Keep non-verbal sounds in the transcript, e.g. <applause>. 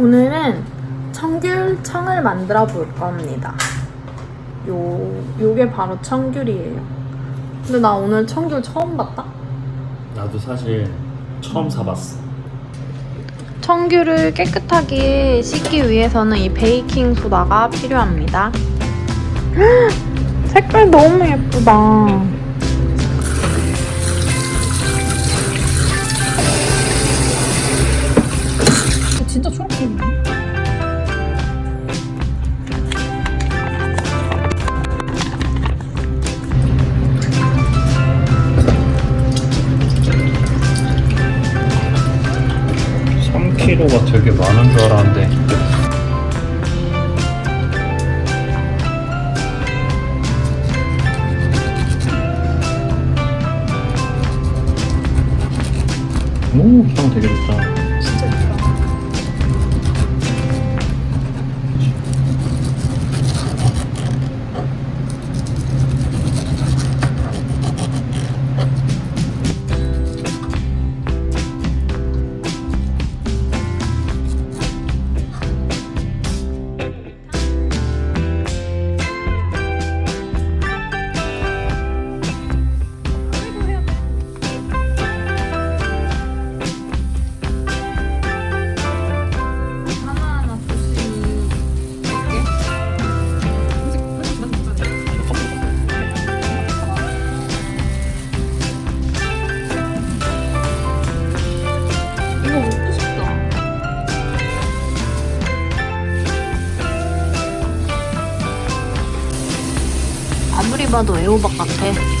오늘은 청귤 청을 만들어 볼 겁니다. 요, 요게 바로 청귤이에요. 근데 나 오늘 청귤 처음 봤다? 나도 사실 처음 사봤어. 청귤을 깨끗하게 씻기 위해서는 이 베이킹 소다가 필요합니다. <gasps> 색깔 너무 예쁘다. 초록색이네. 삼 k g 가 되게 많은 줄 알았는데 오, 향 되게 좋다. 아무리 봐도 애호박 같아.